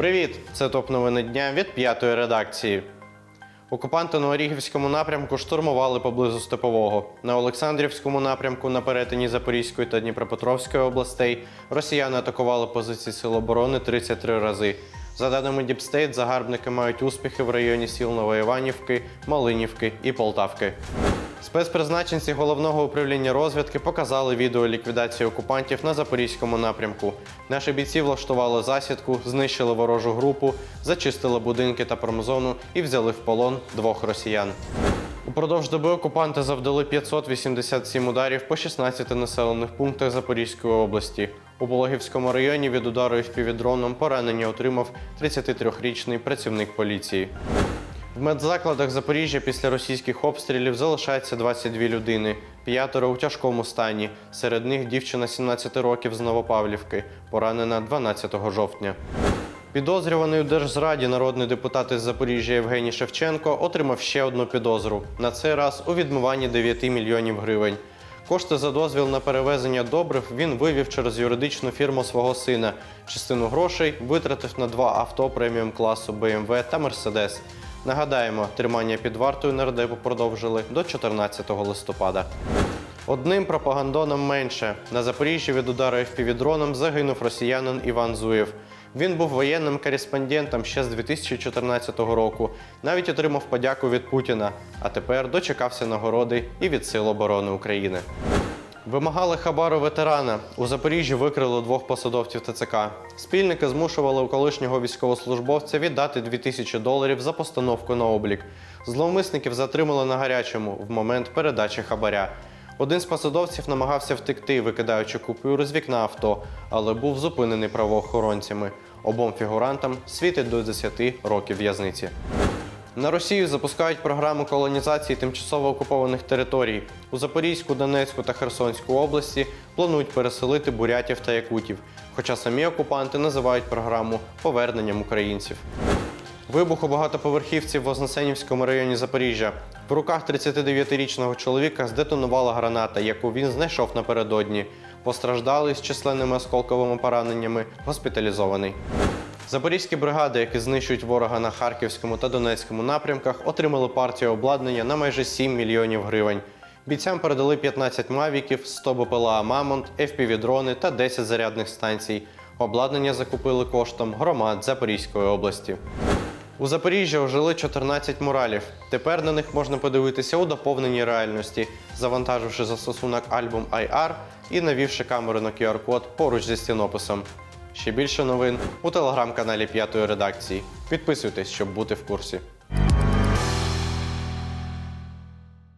Привіт! Це топ новини дня від п'ятої редакції. Окупанти на Орігівському напрямку штурмували поблизу Степового. На Олександрівському напрямку на перетині Запорізької та Дніпропетровської областей росіяни атакували позиції Сил оборони 33 рази. За даними Діпстейт, загарбники мають успіхи в районі сіл Новоіванівки, Малинівки і Полтавки. Спецпризначенці головного управління розвідки показали відео ліквідації окупантів на запорізькому напрямку. Наші бійці влаштували засідку, знищили ворожу групу, зачистили будинки та промзону і взяли в полон двох росіян. Упродовж доби окупанти завдали 587 ударів по 16 населених пунктах Запорізької області. У Пологівському районі від удару FPV-дроном поранення отримав 33-річний працівник поліції. В медзакладах Запоріжжя після російських обстрілів залишається 22 людини, п'ятеро у тяжкому стані. Серед них дівчина 17 років з Новопавлівки, поранена 12 жовтня. Підозрюваний у держзраді народний депутат із Запоріжжя Євгеній Шевченко отримав ще одну підозру. На цей раз у відмиванні 9 мільйонів гривень. Кошти за дозвіл на перевезення добрив він вивів через юридичну фірму свого сина. Частину грошей витратив на два авто преміум класу BMW та Mercedes. Нагадаємо, тримання під вартою нардепу продовжили до 14 листопада. Одним пропагандоном менше на Запоріжжі від удару FPV-дроном загинув росіянин Іван Зуєв. Він був воєнним кореспондентом ще з 2014 року. Навіть отримав подяку від Путіна, а тепер дочекався нагороди і від Сил оборони України. Вимагали хабару ветерана. У Запоріжжі викрили двох посадовців ТЦК. Спільники змушували у колишнього військовослужбовця віддати 2000 доларів за постановку на облік. Зловмисників затримали на гарячому в момент передачі хабаря. Один з посадовців намагався втекти, викидаючи купюри з вікна авто, але був зупинений правоохоронцями. Обом фігурантам світить до 10 років в'язниці. На Росію запускають програму колонізації тимчасово окупованих територій. У Запорізьку, Донецьку та Херсонську області планують переселити бурятів та якутів, хоча самі окупанти називають програму поверненням українців. Вибух у багатоповерхівці в Вознесенівському районі Запоріжжя. В руках 39-річного чоловіка здетонувала граната, яку він знайшов напередодні. Постраждалий з численними осколковими пораненнями, госпіталізований. Запорізькі бригади, які знищують ворога на Харківському та Донецькому напрямках, отримали партію обладнання на майже 7 мільйонів гривень. Бійцям передали 15 мавіків, 100 БПЛА Мамонт, FPV-дрони та 10 зарядних станцій. Обладнання закупили коштом громад Запорізької області. У Запоріжжі ожили 14 муралів. Тепер на них можна подивитися у доповненій реальності, завантаживши застосунок альбом IR і навівши камеру на QR-код поруч зі стінописом. Ще більше новин у телеграм-каналі П'ятої редакції. Підписуйтесь, щоб бути в курсі.